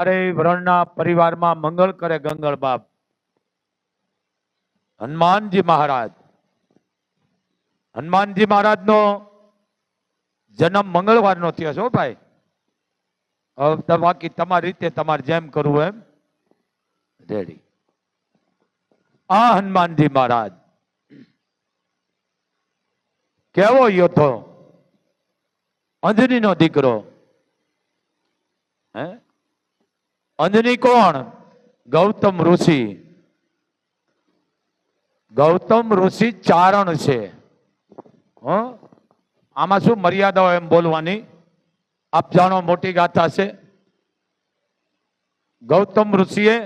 અરે વરણના પરિવારમાં મંગળ કરે ગંગળ બાપ. હનુમાનજી મહારાજ. હનુમાનજી મહારાજનો જન્મ મંગળવારનો થયો છે ભાઈ. હવે બાકી તમારી રીતે તમારે જેમ કરવું એમ. રેડી આ હનુમાનજી મહારાજ. કેવો યોદ્ધો. અંજનીનો દીકરો. હે? અંજની કોણ? ગૌતમ ઋષિ. ગૌતમ ઋષિ ચારણ છે. આમાં શું મર્યાદાઓ એમ બોલવાની? આપ જાણો મોટી ગાથા છે. ગૌતમ ઋષિએ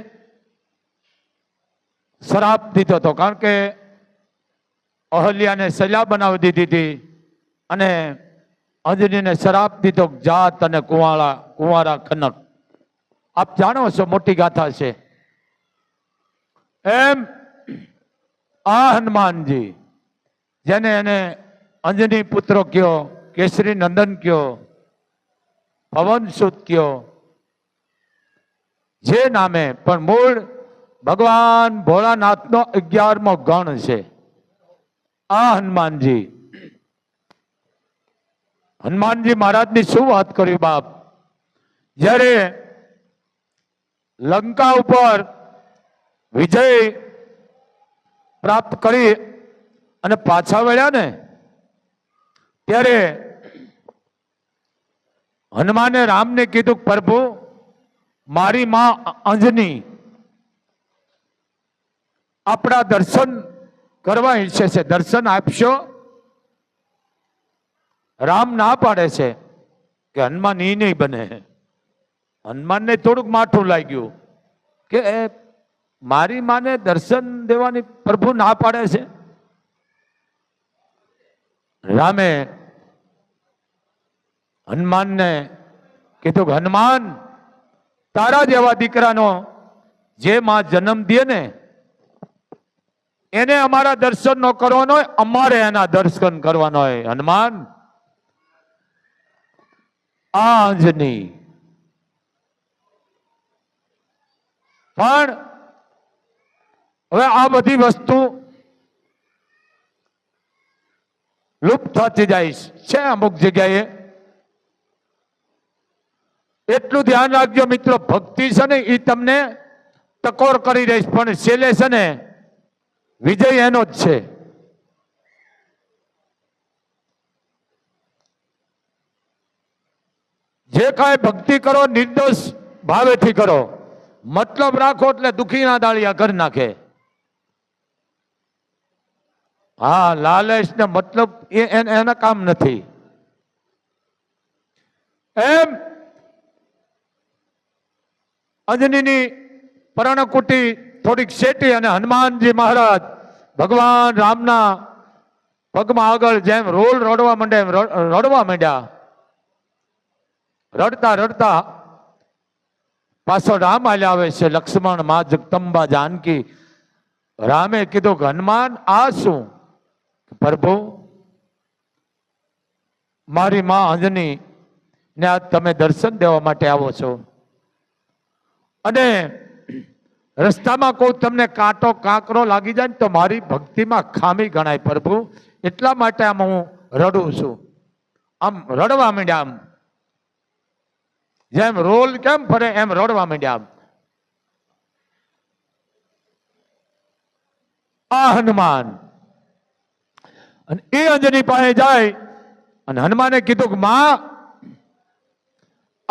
શ્રાપ દીધો હતો, કારણ કે અહલ્યાને સજા બનાવી દીધી હતી અને અંજનીને શ્રાપ દીધો જાત અને કુંવાળા કુંવારા કનક આપ જાણો છો મોટી ગાથા છે. એમ આ હનુમાનજી, જેને એને અંજની પુત્રો કયો, કેસરી નંદન કયો પવન સુત કયો, જે નામે, પણ મૂળ ભગવાન ભોળાનાથનો અગિયારમો ગણ છે. આ હનુમાનજી. હનુમાનજી મહારાજની શું વાત કરી બાપ? જ્યારે લંકા ઉપર વિજય પ્રાપ્ત કરી અને પાછા વળ્યા ને, ત્યારે હનુમાને રામને કીધું, પ્રભુ, મારી માં અંજની આપણા દર્શન કરવા ઈચ્છે છે. દર્શન આપશો? રામ ના પાડે છે કે હનુમાન ઈ નહીં બને. હનુમાનને થોડુંક માઠું લાગ્યું કે, એ, મારી માને દર્શન દેવાની પ્રભુ ના પાડે છે? રામે હનુમાનને કીધું કે હનુમાન, તારા જેવા દીકરાનો જે માં જન્મ દે ને, એને અમારા દર્શન નો કરવાનો હોય, અમારે એના દર્શન કરવાનો હોય. હનુમાન, આ અંજની પણ હવે આ બધી વસ્તુ લુપ્ત થતી જાય છે અમુક જગ્યાએ. એટલું ધ્યાન રાખજો મિત્રો, ભક્તિ છે ને એ તમને ટકોર કરી રહીશ પણ છેલ્લે છે ને વિજય એનો જ છે. જે કાંઈ ભક્તિ કરો, નિર્દોષ ભાવેથી કરો. મતલબ રાખો એટલે દુખીના દાળિયા કરી નાખે. હા લાલચ ને મતલબ એના કામ નથી. એમ અંજનીની પર્ણકુટી થોડીક શેટી અને હનુમાનજી મહારાજ ભગવાન રામના પગમાં આગળ જેમ રોલ રડવા માંડે એમ રડવા માંડ્યા. રડતા રડતા પાછળ રામ હાલ્યા આવે છે, લક્ષ્મણ, માં જગદંબા, જાનકી. રામે કીધું હનુમાન, આ શું? પ્રભુ, મારી માં અંજની ને આજ તમે દર્શન દેવા માટે આવો છો. અને રસ્તામાં કોઈ તમને કાંટો, કાંકરો લાગી જાય ને તો મારી ભક્તિમાં ખામી ગણાય પ્રભુ. એટલા માટે આમ હું રડું છું. આમ રડવા માંડ્યા આમ. જેમ રોલ કેમ ફરે એમ રડવા માંડ્યા. આ હનુમાન. અને એ અંજની પાસે જાય અને હનુમાને કીધું કે, માં,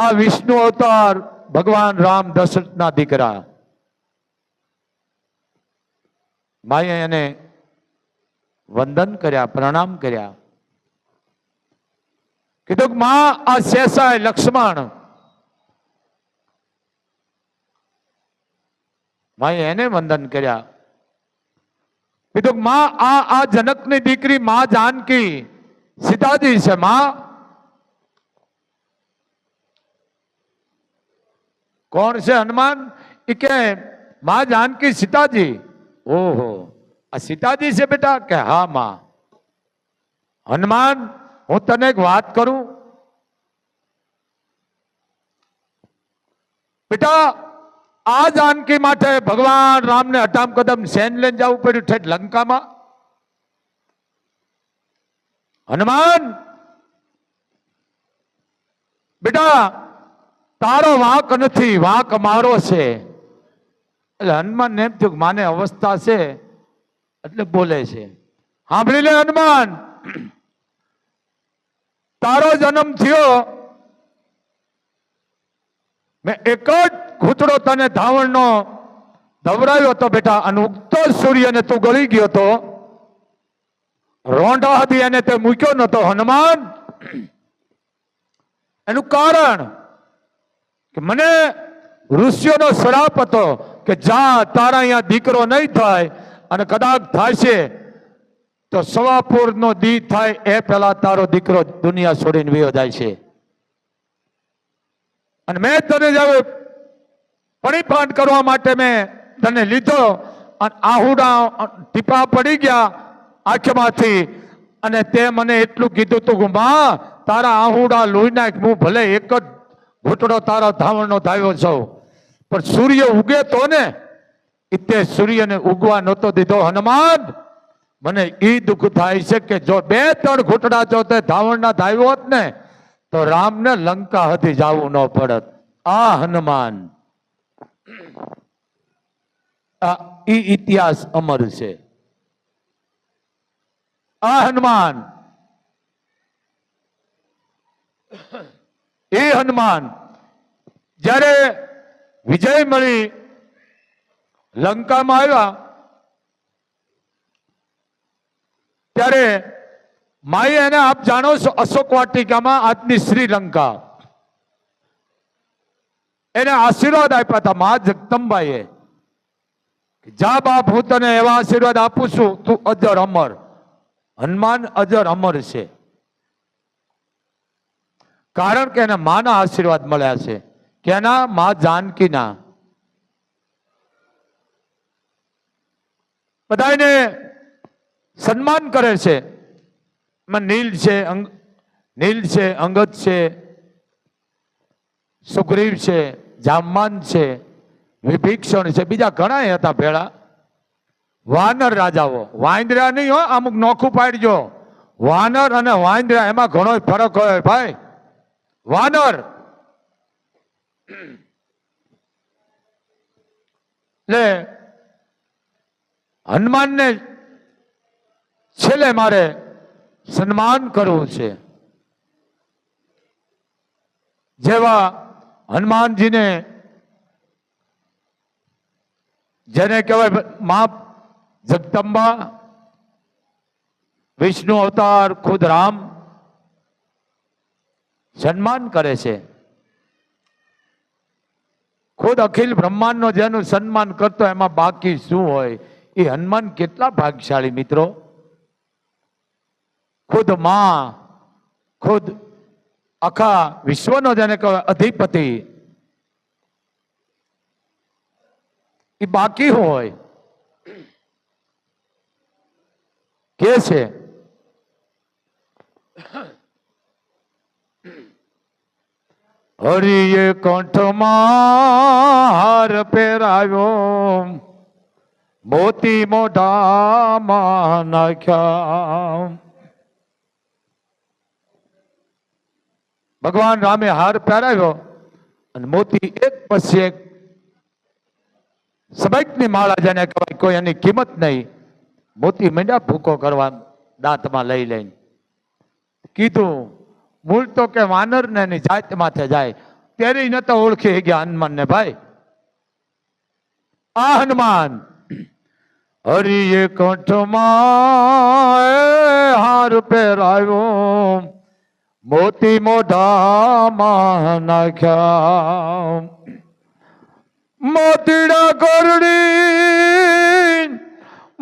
આ વિષ્ણુ અવતાર ભગવાન રામ દશરથના દીકરા. માએ એને વંદન કર્યા, પ્રણામ કર્યા. કીધું કે, માં, આ શેષાય લક્ષ્મણ માએ એને વંદન કર્યા કીધું કે માં આ આ જનકની દીકરી માં જાનકી સીતાજી છે માં કોણ છે હનુમાન એ કે માં જાનકી સીતાજી ઓહો આ સીતાજી છે બેટા કે હા માં હનુમાન હું તને એક વાત કરું બેટા આ જાનકી માટે ભગવાન રામને અટામ કદમ સેન લઈને જવું પડ્યું ઠેઠ લંકામાં. હનુમાન! બેટા, તારો વાંક નથી, વાંક મારો છે. એટલે હનુમાન એમ થયું માને અવસ્થા છે, એટલે બોલે છે. સાંભળી લે હનુમાન. તારો જન્મ થયો. મેં એક જ ઘૂંટડો તને ધાવણનો ધવરાયો હતો બેટા, અને ઉગતો સૂર્યને તું ગળી ગયો તો રોંઢા હતી એને તે મૂક્યો નતો હનુમાન, એનું કારણ કે મને ઋષિઓનો શ્રાપ હતો કે જા, તારા અહીંયા દીકરો નહીં થાય અને કદાચ થશે તો સવાપુર નો દી થાય, એ પહેલા તારો દીકરો દુનિયા છોડીને વયો જાય છે. અને મેં તને જ્યારે પરિપાન કરવા માટે મેં તને લીધો. અને આહુડા ટીપા પડી ગયા આંખમાંથી. અને તે મને એટલું કીધું, તું ગુમા તારા આહુડા લોહી નાખ, હું ભલે એક જ ઘૂંટડો તારો ધાવણનો ધાવ્યો છું. પણ સૂર્ય ઉગે તો ને. એ તે સૂર્યને ઉગવા નહોતો દીધો, હનુમાન, મને એ દુઃખ થાય છે કે જો બે ત્રણ ઘૂંટડા જો તે ધાવણના ધાવ્યો હોત ને, તો રામને લંકા હતી જવું ન પડત. આ હનુમાન. આ ઇતિહાસ અમર છે. આ હનુમાન. એ હનુમાન જ્યારે વિજય મળી લંકામાં આવ્યા, ત્યારે માય એને આપ જાણો છો અશોક વાટિકામાં આજની શ્રીલંકા. એને આશીર્વાદ આપ્યા હતા મા જગદંબાઈએ કે જા બાપ, હું તને એવા આશીર્વાદ આપું છું, તું અજર અમર. હનુમાન અજર અમર છે. કારણ કે એને માના આશીર્વાદ મળ્યા છે. કેના? મા જાનકીના. બધાને સન્માન કરે છે. એમાં નીલ છે નીલ છે અંગત છે, સુગ્રીવ છે. જામવાન છે, વિભીક્ષણ છે. બીજા ઘણા હતા ભેળા. વાનર રાજાઓ. વાંદરા નહીં હો, અમુક નોખું પાડજો. વાનર અને વાંદરા, એમાં ઘણો ફરક હોય ભાઈ. વાનર. એટલે હનુમાનને છેલ્લે મારે સન્માન કરવું છે. જેવા હનુમાનજીને જેને કહેવાય મા જગદંબા, વિષ્ણુ અવતાર, ખુદ રામ સન્માન કરે છે. ખુદ અખિલ બ્રહ્માંડનો જેનું સન્માન કરતો એમાં બાકી શું હોય? એ હનુમાન કેટલા ભાગ્યશાળી મિત્રો? ખુદમાં, ખુદ આખા વિશ્વનો જેને કહેવાય અધિપતિ. એ બાકી હોય. કે છે? હરિએ કંઠમાં હાર પહેરાયો. મોતી મોઢામાં નાખ્યા. ભગવાન રામે હાર પહેરાવ્યો અને મોતી એક પછી એક સમયની માળા જેને કહેવાય કોઈ એની કિંમત નહીં. મોતી મીંડા ભૂકો કરવા દાંતમાં લઈ લઈને કીધું, મૂળ તો કે વાનર ને એની જાત માથે જાય. ત્યારે તો ઓળખી ગયા હનુમાન ને ભાઈ. આ હનુમાન, હરિએ કંઠમાં હાર પહેરાવ્યો. મોતી મોઢામાં નાખ્યા. મોતીડા કરડી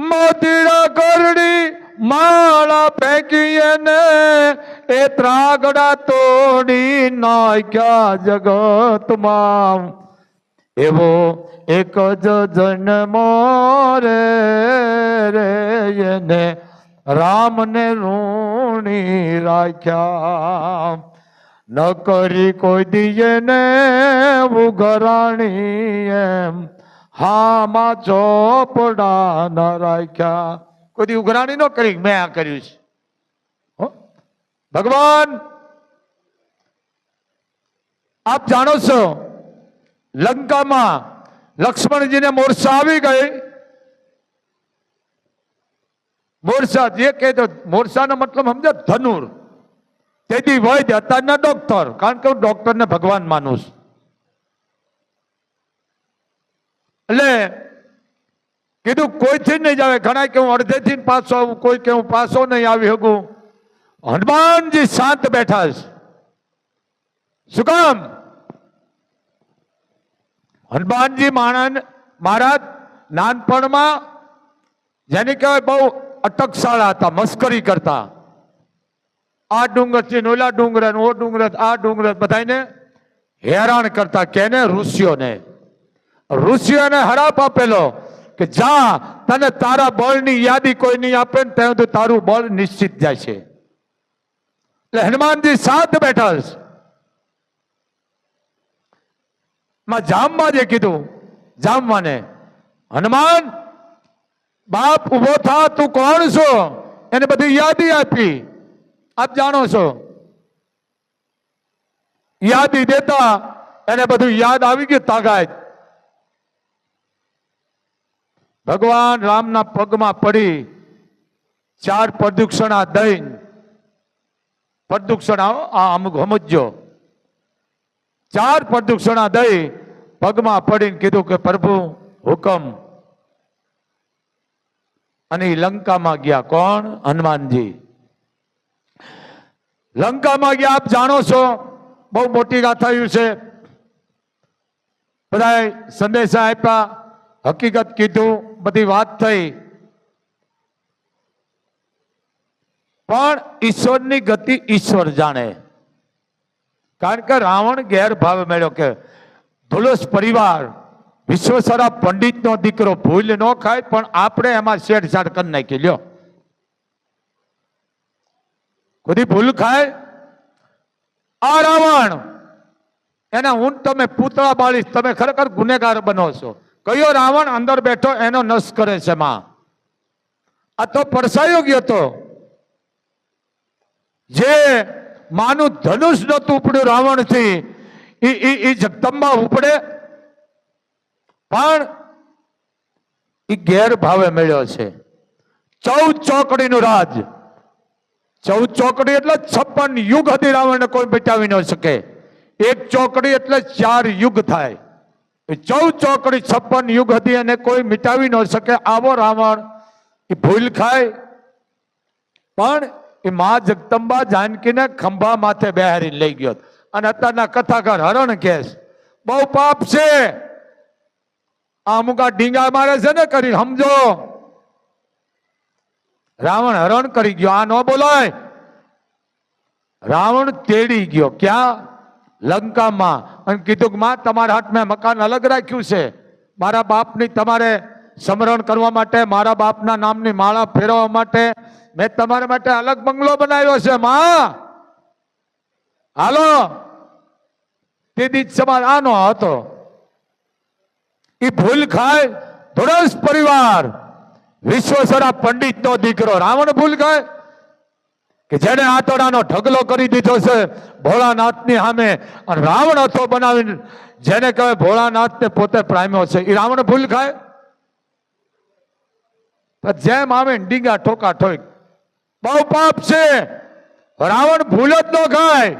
મોતીડા કરડી માળા ફેંકીએ ને એ ત્રાગડા તોડી નાખ્યા જગતમાં. એવો એક જ જન્મ રે રે એને રામને ઋણી રાખ્યા. ન કરી કોઈ દિયે ને ઉઘરાણી એમ. હામાં ચોપડા ન રાખ્યા. કોઈ ઉઘરાણી ન કરી, મેં આ કર્યું છે? ભગવાન, આપ જાણો છો, લંકામાં લક્ષ્મણજીને મોરસા આવી ગઈ. મોરસા જે કહે તો મોરસાનો મતલબ સમજો ધનુર. તેથી વૈદ્ય અત્યારના ડોક્ટર કારણ કે હું ડોક્ટરને ભગવાન માનું છું. એટલે કીધું કોઈથી નહીં જાવે ઘણા કે હું અડધેથી પાછો આવું, કોઈ કે હું પાછો નહીં આવી શકું. હનુમાનજી શાંત બેઠા છે. શું કામ? હનુમાનજી માણસ મહારાજ નાનપણમાં જેને કહેવાય બહુ અટકશાળા હતા, મસ્કરી કરતા. આ ડુંગર છે ઓલા ડુંગર ઓ ડુંગર આ ડુંગર બધાને હેરાન કરતા કેને ઋષિઓને? ઋષિઓને હરાપ આપેલો કે જા, તને તારા બળની યાદી કોઈ નહીં આપે ને ત્યાં તો તારું બળ નિશ્ચિત જાય છે. એટલે હનુમાનજી સાથ બેઠા માં જામવા જે કીધું, જામવાને, હનુમાન બાપ ઊભો થા, તું કોણ છો? એને બધી યાદી આપી. આપ જાણો છો. યાદી દેતા એને બધું યાદ આવી ગયું તાગાત ભગવાન રામના પગમાં પડી ચાર પ્રદુક્ષણા દઈ પ્રદુષણા આ અમુક સમજો ચાર પ્રદુક્ષણા દઈ પગમાં પડીને કીધું કે પ્રભુ હુકમ અને લંકામાં ગયા કોણ? હનુમાનજી. લંકામાં ગયા, આપ જાણો છો, બહુ મોટી ગાથાયું છે. બધા સંદેશા આપ્યા, હકીકત કીધું, બધી વાત થઈ. પણ ઈશ્વરની ગતિ ઈશ્વર જાણે. કારણ કે રાવણ ગેરભાવે મેળ્યો કે ધુલસ પરિવાર વિશ્વસરા પંડિતનો દીકરો ભૂલ ન ખાય, પણ આપણે એમાં છેડછાડ કરી નાખી, લ્યો. કોઈ ભૂલ ખાય? આ રાવણ, એના હું તમે પૂતળા બાળીશ તમે ખરેખર ગુનેગાર બનો છો. કયો રાવણ અંદર બેઠો એનો નશ કરે છે માં? આ તો પરસાયો ગયો તો જે માનું ધનુષ નતું ઉપડ્યું રાવણથી ઈ જગદંબા ઉપડે પણ એ ગેરભાવે મળ્યો છે. ચૌદ ચોકડીનું રાજ. ચૌદ ચોકડી એટલે છપ્પન યુગ હતી રાવણને કોઈ બચાવી ન શકે. એક ચોકડી એટલે ચાર યુગ થાય. ચૌદ ચોકડી છપ્પન યુગ હતી અને કોઈ મિટાવી ન શકે આવો રાવણ. એ ભૂલ ખાય. પણ એ મા જગદંબા જાનકીને ખંભા માથે બેહારી લઈ ગયો. અને અત્યારના કથાકાર હરણ કેસ. બહુ પાપ છે. અમુક આ ડીંગા મારે છે ને કરી સમજો? રાવણ હરણ કરી ગયો. આ ન બોલાય. રાવણ તેડી ગયો. ક્યાં? લંકામાં. અને કીધું કે, માં, તમારા હાથ મેં મકાન અલગ રાખ્યું છે. મારા બાપની તમારે સ્મરણ કરવા માટે, મારા બાપના નામની માળા ફેરવવા માટે મેં તમારા માટે અલગ બંગલો બનાવ્યો છે, માં. હાલો? તે દીજ સમાજ આનો હતો. એ ભૂલ ખાય ધોળસ પરિવાર. વિશ્વસરા પંડિતનો દીકરો. રાવણ ભૂલ ખાય? કે જેને આતોડાનો ઢગલો કરી દીધો છે ભોળાનાથની સામે. અને રાવણ હતો બનાવીને, જેને કહેવાય ભોળાનાથને પોતે પ્રામ્યો છે. એ રાવણ ભૂલ ખાય? જેમ આવે ડીંગા ઠોકા ઠોક. બહુ પાપ છે. રાવણ ભૂલ જ ન ખાય.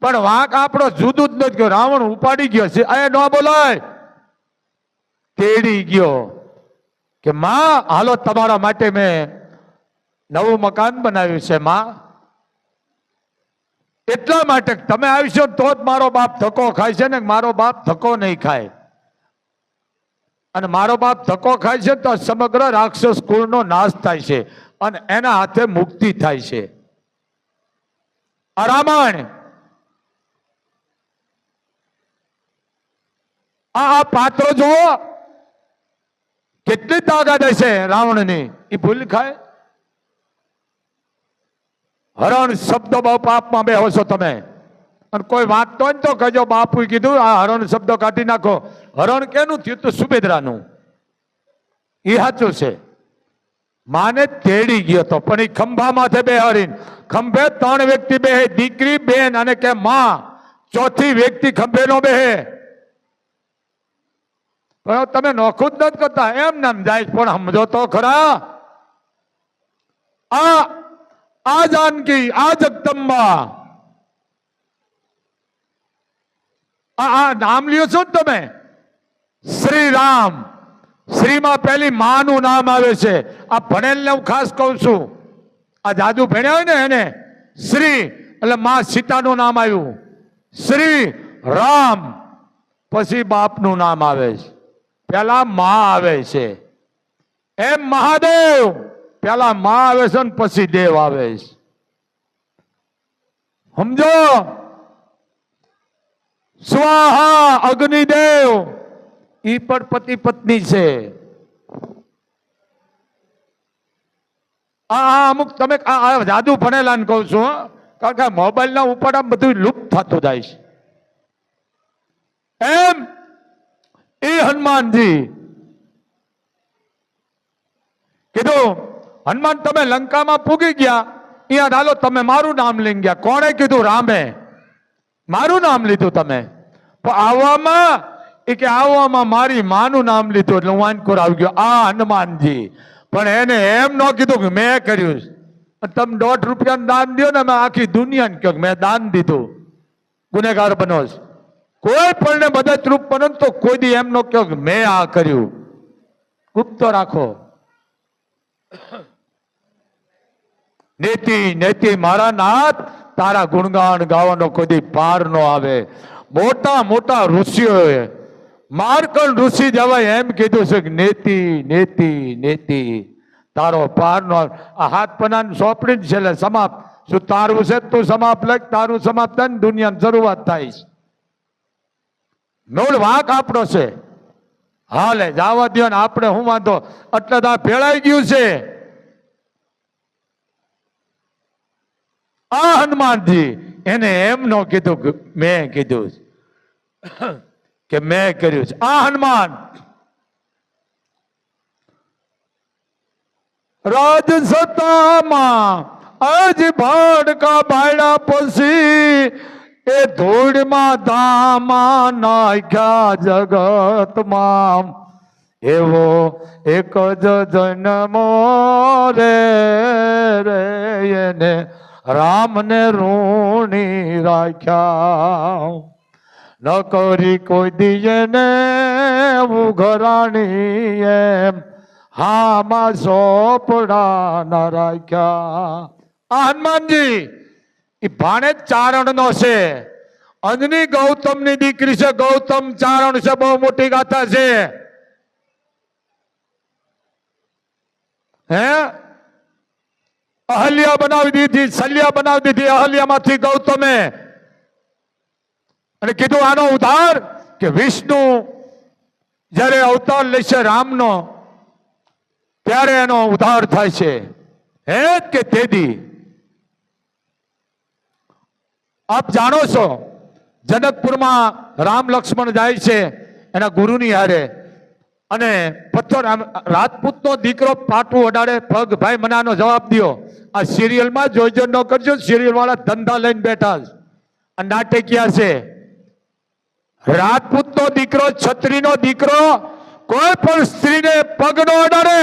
પણ વાંક આપણો જુદું જ નથી ગયો. રાવણ ઉપાડી ગયો છે. એ ન બોલાય. તેડી ગયો કે, માં, હાલો તમારા માટે મેં નવું મકાન બનાવ્યું છે, માં. એટલા માટે તમે આવશો તો જ મારો બાપ ધક્કો ખાય છે ને મારો બાપ ધક્કો નહીં ખાય. અને મારો બાપ ધક્કો ખાય છે તો સમગ્ર રાક્ષસ કુળનો નાશ થાય છે અને એના હાથે મુક્તિ થાય છે. આ રામાયણ. આ પાત્રો જુઓ. કેટલી તાકાત હશે રાવણની? એ ભૂલ ખાય? હરણ શબ્દ બહુ પાપમાં બેહો છો તમે. અને કોઈ વાંચતો ને તો કહેજો બાપુ કીધું, આ હરણ શબ્દ કાઢી નાખો. હરણ કેનું થયું તો સુભેદ્રાનું? એ સાચું છે. માને તેડી ગયો તો, પણ એ ખંભા માથે બેહારીને. ખંભે ત્રણ વ્યક્તિ બેહે, દીકરી, બેન અને કે માં. ચોથી વ્યક્તિ ખંભેનો બેહે. પણ તમે નોખું જ નથી કરતા. એમ નામ જાય પણ સમજો તો ખરા. આ આ જાનકી, આ જગદંબા. આ નામ લ્યો છો ને તમે? શ્રી રામ શ્રીમાં પહેલી માનું નામ આવે છે. આ ભણેલને હું ખાસ કહું છું. આ જાદુ ભણ્યા હોય ને એને? શ્રી. એટલે માં સીતાનું નામ આવ્યું. શ્રી રામ. પછી બાપનું નામ આવે છે. પેલા માં આવે છે. એમ મહાદેવ, પેલા માં આવે છે ને પછી દેવ આવે છે. સમજો? સ્વાહા અગ્નિદેવ, ઈ પણ પતિ પત્ની છે. આ અમુક તમે, આ જાદુ ભણેલા ને કહું છું કારણ કે મોબાઈલ ના ઉપર આમ બધું લુપ્ત થતું જાય છે. એમ એ હનુમાનજી. કીધું, હનુમાન, તમે લંકામાં પૂગી ગયા. અહીંયા ડાલો તમે મારું નામ લઈ ગયા. કોણે કીધું, રામે. મારું નામ લીધું તમે. પણ આવવામાં એ કે આવવામાં મારી માનું નામ લીધું એટલે હું વાનકોર આવી ગયો. આ હનુમાનજી. પણ એને એમ ન કીધું કે મેં કર્યું. તમે દોઢ રૂપિયાનું દાન દો ને મેં આખી દુનિયાને કહ્યું મેં દાન દીધું. ગુનેગાર બનો છો. કોઈ પણ મદદરૂપ બનો તો કોઈ દી એમ ન કહો કે મેં આ કર્યું. ગુપ્ત રાખો. નેતિ નેતિ, મારા નાથ, તારા ગુણગાન ગાવાનો કોઈ પાર ન આવે. મોટા મોટા ઋષિઓએ, માર્કણ ઋષિ જવાય એમ કીધું છે કે નેતિ નેતિ નેતિ. તારો પાર નો. આ હાથ પનાને સોંપણી છે છેલ્લે સમાપ્ત. શું તારું છે તું સમાપ્ત? લખ તારું સમાપ્ત થાય ને દુનિયાની શરૂઆત થાય છે. મૂળ વાંક આપણો છે. હાલે, જાવા દો ને આપણે, હું વાંધો. એટલે તો ભેળાઈ ગયું છે. આ હનુમાનજી, એને એમ નો કીધું મેં કીધું. કે મેં કર્યું છે. આ હનુમાન. રાજસત્તામાં અજ ભાડકા બાયડા પછી એ ધૂળમાં ધામા નાખ્યા જગતમાં. એવો એક જ જન્મો રે રે એને રામને ઋણી રાખ્યા. ન કરી કોઈ દિયે ને ઉઘરાણી એમ. હામાં સોપડા ન રાખ્યા. હનુમાનજી એ ભાણે ચારણ નો છે. અંજની ગૌતમની દીકરી છે. ગૌતમ ચારણ છે. બહુ મોટી ગાથા છે. હે? અહલ્યા બનાવી દીધી શલ્યા બનાવી દીધી અહલ્યામાંથી ગૌતમે. અને કીધું આનો ઉધાર કે વિષ્ણુ જ્યારે અવતાર લેશે રામનો, ત્યારે એનો ઉધાર થાય છે. હે કે તેદી? આપ જાણો છો જનકપુરમાં રામ લક્ષ્મણ જાય છે એના ગુરુની હારે. અને પથ્થર રાજપૂતનો દીકરો પાટું અડાડે પગ, ભાઈ મનાનો જવાબ દ્યો. આ સિરિયલમાં જોઈજો ન કરજો સિરિયલ વાળા ધંધા લઈને બેઠા આ નાટકીયા છે? રાજપૂતનો દીકરો, છત્રીનો દીકરો, કોઈ પણ સ્ત્રીને પગ નો અડાડે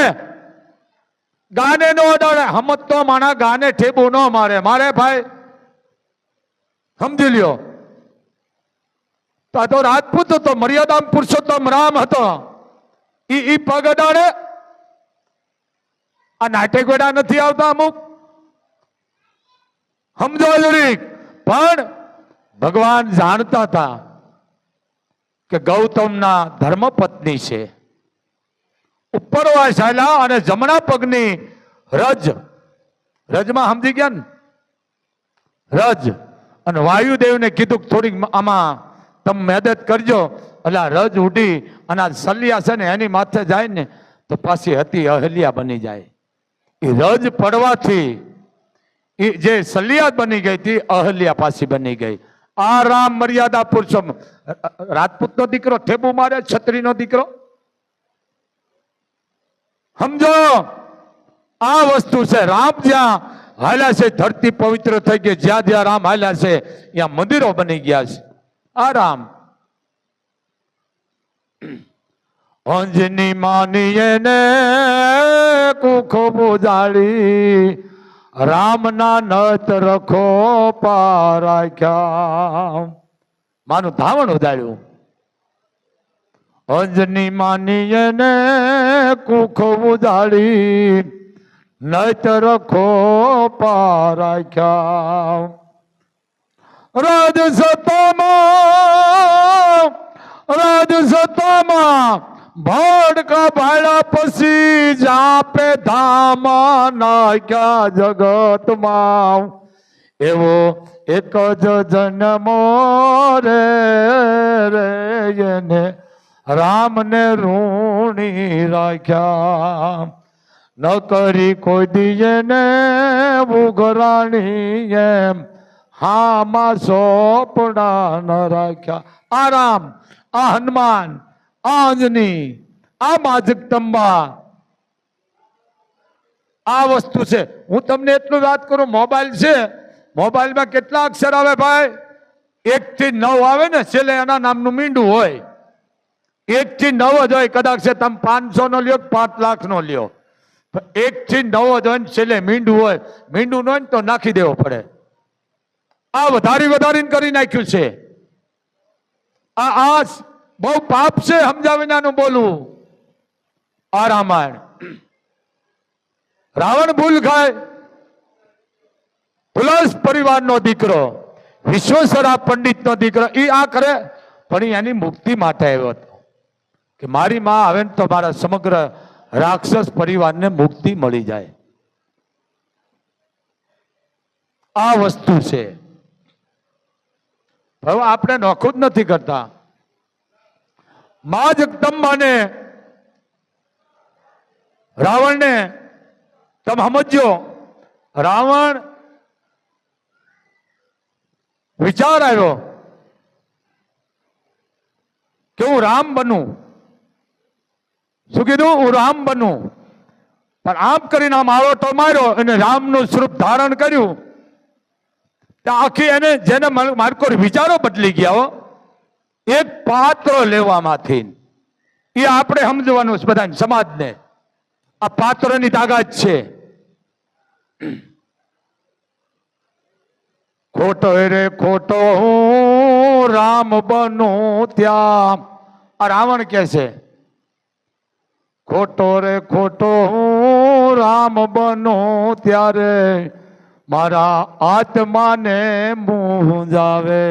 ગાને નો અડાડે. હમત તો માણા ગાને ઠેબુ ન મારે. મારે, ભાઈ સમજી લ્યો. તો આ તો રાજપૂત હતો, મર્યાદામ પુરુષોત્તમ રામ હતો. ઈ ઈ પગ અડાડે આ નાટક વેડા નથી આવતા અમુક. સમજો જરીક. પણ ભગવાન જાણતા હતા કે ગૌતમના ધર્મપત્ની છે. ઉપરવાસ ચાલ્યા અને જમણા પગની રજ. રજમાં સમજી ગયા ને? રજ. અને વાયુદેવને કીધું થોડીક આમાં તમે મદદ કરજો. એટલે આ રજ ઉડી અને આ સલિયા છે ને એની માથે જાય ને તો પાછી હતી અહલ્યા બની જાય. એ રજ પડવાથી એ જે સલિયા બની ગઈ હતી, અહલ્યા પાછી બની ગઈ. આ રામ મર્યાદા પુરુષોત્તમ રાજપૂતનો દીકરો ઠેબુ મારે, છત્રીનો દીકરો? સમજો? આ વસ્તુ છે. રામ જ્યાં હાલ્યા છે, ધરતી પવિત્ર થઈ ગઈ. જ્યાં જ્યાં રામ હાલ્યા છે, ત્યાં મંદિરો બની ગયા છે. આ રામ. અંજની માનીએ ને કુખો બુજાડી, રામના નત રખો પારાખ્યા માનું ધાવણ ઉદાડ્યું અંજની માનીએ ને કુખો ઉદાડી નત ખોપા રાખ્યા રાજ સત્તામાં રાજ સત્તામાં ભડકા ભાડા પછી જાપે ધામા નાખ્યા જગતમાં. એવો એક જ જન્મો રે રે એને રામને ઋણી રાખ્યા. ન કરી કોઈ દીએ ને ઉઘરાણી એમ. હામાં સોપડા ન રાખ્યા. આરામ, આ હનુમાન, આ અંજની, આ માજગદંબા આ વસ્તુ છે. હું તમને એટલું વાત કરું, મોબાઈલ છે. મોબાઈલમાં કેટલા અક્ષર આવે ભાઈ? એક થી નવ આવે ને, છેલ્લે એના નામનું મીંડું હોય. એક થી નવ જ હોય કદાચ છે. તમે પાંચસો નો લ્યો પાંચ લાખ નો લ્યો. એક થી નવો જ છેલ્લે મીંડું હોય. મીંડું ન તો નાખી દેવો પડે. આ વધારી વધારીને કરી નાખ્યું છે. આ આ બહુ પાપ છે સમજા વિનાનું બોલવું. આ રામાયણ. રાવણ ભૂલ ખાય. પ્લસ પરિવારનો દીકરો. વિશ્વેશ્વરા પંડિતનો દીકરો. એ આ કરે. પણ એની મુક્તિ માટે આવ્યો હતો. કે મારી માં ને તો મારા સમગ્ર રાક્ષસ પરિવારને મુક્તિ મળી જાય. આ વસ્તુ છે. હવે આપણે નોખું જ નથી કરતા. મા જગદંબાને રાવણને તમે સમજો રાવણ વિચાર આવ્યો કે હું રામ બનું. શું કીધું હું રામ બનું પણ આમ કરીને આમ આળોટો માર્યો અને રામનું સ્વરૂપ ધારણ કર્યું. તો આખી એને જેને માર- વિચારો બદલી ગયા એક પાત્ર લેવામાંથી. એ આપણે સમજવાનું છે બધા સમાજને. આ પાત્રની તાકાત છે. ખોટો રે, ખોટો હું રામ બનું ત્યાં. આ રાવણ કે છે ખોટો રે ખોટો હું રામ બનો ત્યારે મારા આત્માને મૂંઝાવે.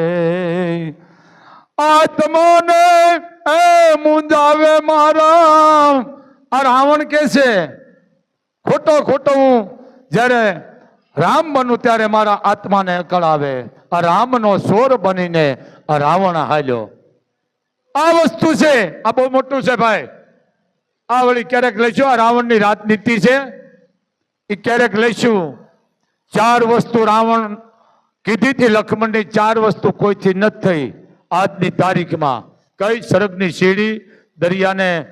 આત્માને એ મૂંઝાવે મારા. આ રાવણ કે છે? ખોટો ખોટો હું જ્યારે રામ બનું ત્યારે મારા આત્માને કળાવે. આ રામનો સોર બનીને આ રાવણ હાલ્યો. આ વસ્તુ છે. આ બહુ મોટું છે ભાઈ. આ વળી ક્યારેક લઈશું? આ રાવણની રાજનીતિ છે. એ ક્યારેક લઈશું? ચાર વસ્તુ રાવણ કીધી હતી લક્ષ્મણની, ચાર વસ્તુ કોઈથી નથી થઈ આજની તારીખમાં. કઈ સરગની સીડી? દરિયાને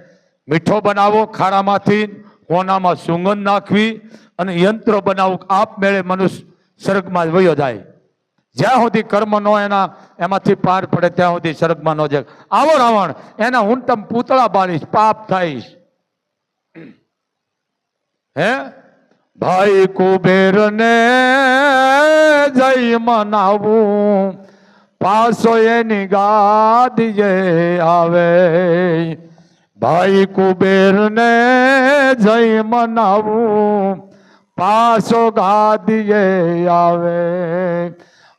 મીઠો બનાવો ખારામાંથી કોનામાં સુગંધ નાખવી અને યંત્ર બનાવવું આપમેળે મનુષ્ય સ્વર્ગમાં વયો જાય. જ્યાં સુધી કર્મ નો એના, એમાંથી પાર પડે, ત્યાં સુધી સ્વર્ગમાં ન જાય. આવો રાવણ, એના હું તમ પૂતળા બાળીશ, પાપ થાઈશ. હે? ભાઈ કુબેર ને જય મનાવું. પાસો એની ગાદીએ આવે. ભાઈ કુબેર ને જય મનાવું. પાસો ગાદીએ આવે.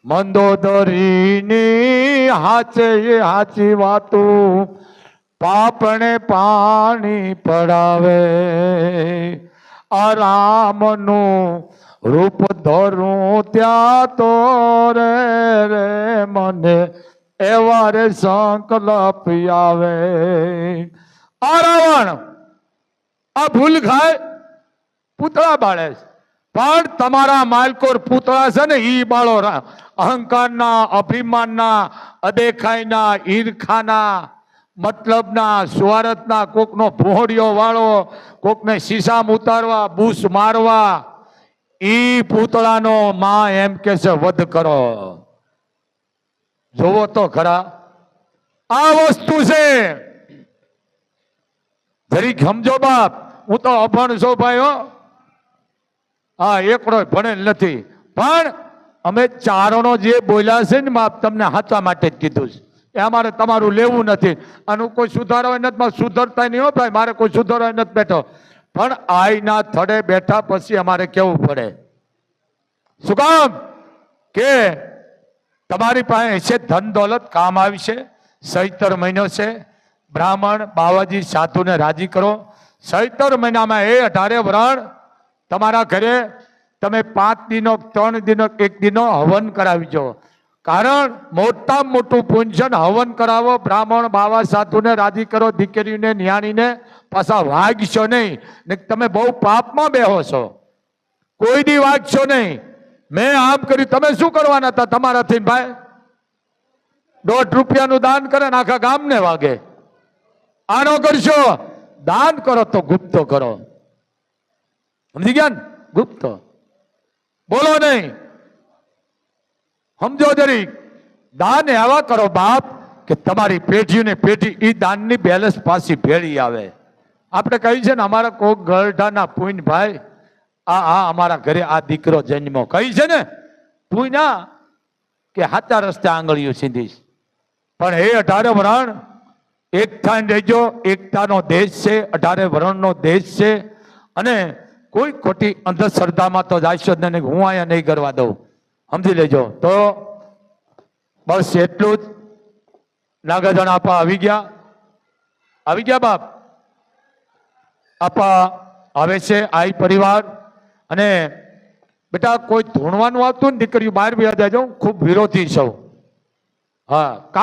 મંદોદરીની હાચે હાચી વાતું. પાપણે પાણી પડાવે. રામનું રૂપ ધરું ત્યાં તો રે રે મને એવા રે સંકલ્પ આવે. આ રાવણ આ ભૂલ ખાય, પૂતળા બાળે છે. પણ તમારા માલકોર પૂતળા છે ને, ઈ બાળો અહંકારના, અભિમાનના, અદેખાઈના, ઈર્ખાના મતલબના સ્વાર્થના કોકનો ભોળિયો વાળો, કોકને શીશામ ઉતારવા, બૂસ મારવા, ઈ પૂતળાનો માં એમ કે છે, વધ કરો. જોવો તો ખરા. આ વસ્તુ છે. જરીક સમજો બાપ, હું તો અભણ છો ભાઈ, હો. હા એકડો ભણેલ નથી. પણ અમે ચારણો જે બોલ્યા છે ને બાપ તમને હાચવા માટે જ કીધું છે. એ અમારે તમારું લેવું નથી. આનું કોઈ સુધારો નથી સુધરતા નહીં હો ભાઈ, મારે કોઈ સુધારો નથી બેઠો. પણ આઈના થડે બેઠા પછી અમારે કેવું પડે? શું કામ? કે તમારી પાસે છે ધન દોલત, કામ આવી છે સહિતર મહિનો છે. બ્રાહ્મણ, બાવાજી, સાધુને રાજી કરો. સહિતર મહિનામાં એ અઢારે વરણ તમારા ઘરે તમે પાંચ દિનો, ત્રણ દિનો, એક દિનો હવન કરાવીજો કારણ મોટા મોટું પૂંજન હવન કરાવો, બ્રાહ્મણ, બાવા, સાધુને રાધી કરો, દીકરીને, નિયાણીને પાછા વાગશો નહીં. ને તમે બહુ પાપમાં બેહો છો. કોઈ દી વાગશો નહીં. મેં આમ કર્યું. તમે શું કરવાના હતા તમારાથી ભાઈ? દોઢ રૂપિયાનું દાન કરે ને આખા ગામને વાગે. આનો કરશો? દાન કરો તો ગુપ્તો કરો. સમજી ગયા ને? ગુપ્તો. બોલો નહીં. સમજો જરી દાન એવા કરો બાપ કે તમારી પેઢીને પેઢી એ દાનની બેલેન્સ પાછી ભેળી આવે. આપણે કહ્યું છે ને, અમારા કોક ગરઢાના પૂન ભાઈ આ આ અમારા ઘરે આ દીકરો જન્મો કહી છે ને, પૂના કે હાચા રસ્તે આંગળીઓ સીધીશ. પણ હે અઢારે વરણ એકતા રહેજો, એકતાનો દેશ છે, અઢારે વરણનો દેશ છે. અને કોઈ ખોટી અંધશ્રદ્ધામાં તો જાશો જ નહીં, હું અહીંયા નહીં કરવા દઉં. સમજી લેજો. તો બસ એટલું જ. નાગાજણ આપા આવી ગયા. આવી ગયા બાપ? આપા આવે છે, આઈ પરિવાર. અને બેટા, કોઈ ધૂણવાનું આવતું ને દીકરીઓ બહાર બી જાજો ખૂબ વિરોધી સૌ હા, કામ